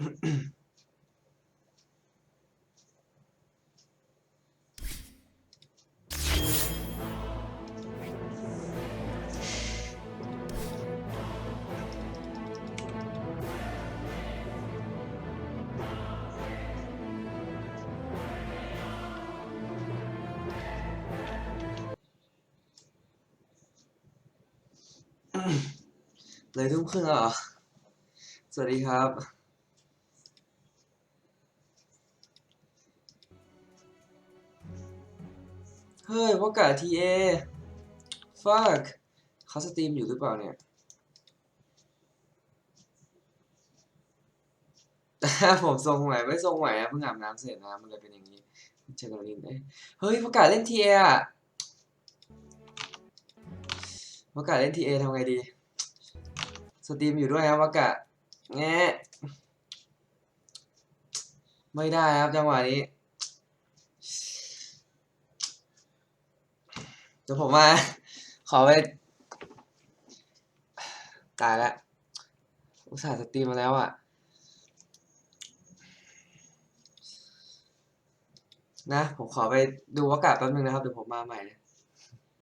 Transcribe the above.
เลยทุ่มครึ่งแล้วเหรอ สวัสดีครับ เฮ้ยพวกกะทีเอ fuck เขาสตรีมอยู่หรือเปล่าเนี่ยผมทรงไหวไม่ทรงไหวอะเพิ่งอาบน้ำเสร็จนะมันเลยเป็นอย่างนี้เจอกันลินเอ้ยเฮ้ยพวกกะเล่นทีเออะพวกกะเล่นทีเอทำไงดี สตรีมอยู่ด้วยครับวากะแงะไม่ได้ครับจังหวะนี้ ดี๋ยวผมมา ขอไปตายแล้วอุตส่าห์สตรีมมาแล้วอะ นะ ผมขอไปดูวากาศแป๊บนึงนะครับ เดี๋ยวผมมาใหม่เลย